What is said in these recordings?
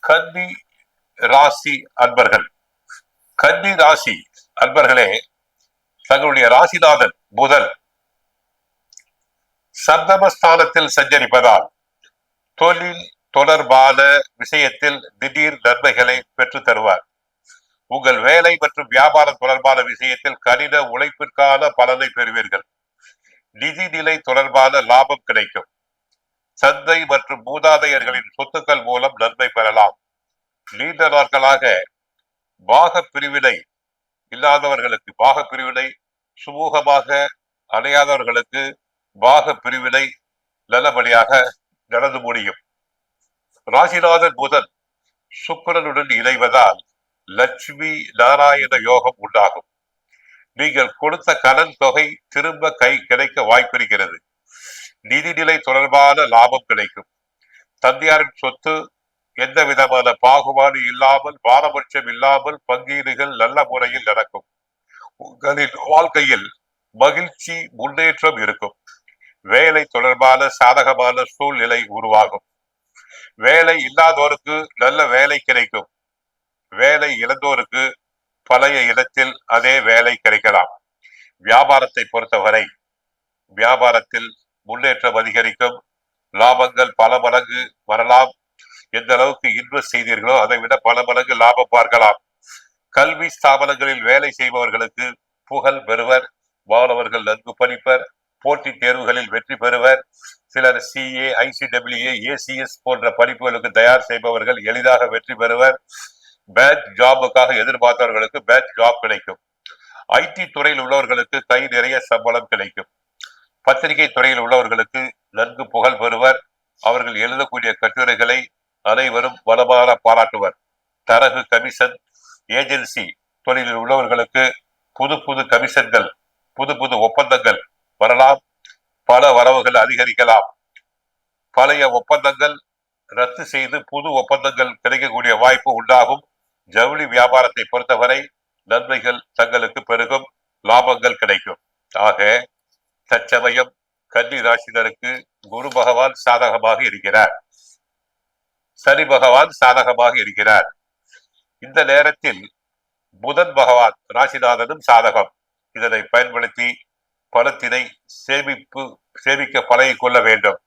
கன்னி ராசி அன்பர்கள். கன்னி ராசி அன்பர்களே தங்களுடைய ராசிநாதன் புதன் சந்தமஸ்தானத்தில் சஞ்சரிப்பதால் தொழில் தொடர்பான விஷயத்தில் திடீர் நன்மைகளை பெற்று தருவார். உங்கள் வேலை மற்றும் வியாபாரம் தொடர்பான விஷயத்தில் கடின உழைப்பிற்கான பலனை பெறுவீர்கள். நிதிநிலை தொடர்பான லாபம் கிடைக்கும். சந்தை மற்றும் மூதாதையர்களின் சொத்துக்கள் மூலம் நன்மை பெறலாம். நீண்ட நாட்களாக பாக பிரிவினை இல்லாதவர்களுக்கு பாக பிரிவினை சுமூகமாக அடையாதவர்களுக்கு பாக பிரிவினை நல்லபடியாக நடந்து முடியும். ராசிநாதன் புதன் சுக்கரனுடன் இணைவதால் லட்சுமி நாராயண யோகம் உண்டாகும். நீங்கள் கொடுத்த கடன் தொகை திரும்ப கை கிடைக்க வாய்ப்பிருக்கிறது. நிதிநிலை தொடர்பான லாபம் கிடைக்கும். தந்தையாரின் சொத்து எந்த விதமான பாகுபாடு இல்லாமல் பாரபட்சம் இல்லாமல் பங்கீடுகள் நல்ல முறையில் நடக்கும். உங்களின் வாழ்க்கையில் மகிழ்ச்சி முன்னேற்றம் இருக்கும். வேலை தொடர்பான சாதகமான சூழ்நிலை உருவாகும். வேலை இல்லாதோருக்கு நல்ல வேலை கிடைக்கும். வேலை இழந்தோருக்கு பழைய இடத்தில் அதே வேலை கிடைக்கலாம். வியாபாரத்தை பொறுத்தவரை வியாபாரத்தில் முன்னேற்றம் அதிகரிக்கும். லாபங்கள் பல மடங்கு வரலாம். எந்த அளவுக்கு இன்வெஸ்ட் செய்தீர்களோ அதை விட பல மடங்கு லாபம் பார்க்கலாம். கல்வி ஸ்தாபனங்களில் வேலை செய்பவர்களுக்கு புகழ் பெறுவர். மாணவர்கள் நன்கு படிப்பர். போட்டித் தேர்வுகளில் வெற்றி பெறுவர். சிலர் சிஏ ஐசிடபிள்யூஏ ஏசிஎஸ் போன்ற படிப்புகளுக்கு தயார் செய்பவர்கள் எளிதாக வெற்றி பெறுவர். பேட்ச் ஜாபுக்காக எதிர்பார்த்தவர்களுக்கு பேட்ச் ஜாப் கிடைக்கும். ஐடி துறையில் உள்ளவர்களுக்கு கை நிறைய சம்பளம் கிடைக்கும். பத்திரிகை துறையில் உள்ளவர்களுக்கு நன்கு புகழ் பெறுவர். அவர்கள் எழுதக்கூடிய கட்டுரைகளை அனைவரும் வளமான பாராட்டுவர். தரகு கமிஷன் ஏஜென்சி தொழிலில் உள்ளவர்களுக்கு புது புது கமிஷன்கள் புது புது ஒப்பந்தங்கள் வரலாம். பல வரவுகள் அதிகரிக்கலாம். பழைய ஒப்பந்தங்கள் ரத்து செய்து புது ஒப்பந்தங்கள் கிடைக்கக்கூடிய வாய்ப்பு உண்டாகும். ஜவுளி வியாபாரத்தை பொறுத்தவரை நன்மைகள் தங்களுக்கு பெருகும் லாபங்கள் கிடைக்கும். ஆக தற்சமயம் கன்னி ராசினருக்கு குரு பகவான் சாதகமாக இருக்கிறார். சனி பகவான் சாதகமாக இருக்கிறார். இந்த நேரத்தில் புதன் பகவான் ராசிநாதனும் சாதகம். இதனை பயன்படுத்தி பணத்தினை சேமிப்பு சேமிக்க பழகி கொள்ள வேண்டும்.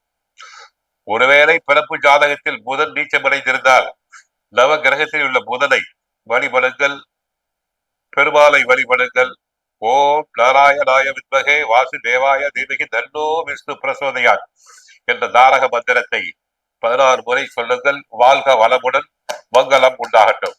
ஒருவேளை பிறப்பு ஜாதகத்தில் புதன் நீச்சமடைந்திருந்தால் நவ கிரகத்தில் உள்ள புதனை வழிபடுங்கள். பெருமாளை வழிபடுங்கள். ஓம் நாராயணாய வித்மகே வாசுதேவாய தீபகி தன்னோ விஷ்ணு பிரசோதையார் என்ற தாரக மந்திரத்தை பதினாறு முறை சொல்லுங்கள். வாழ்க வளமுடன் மங்களம் உண்டாகட்டும்.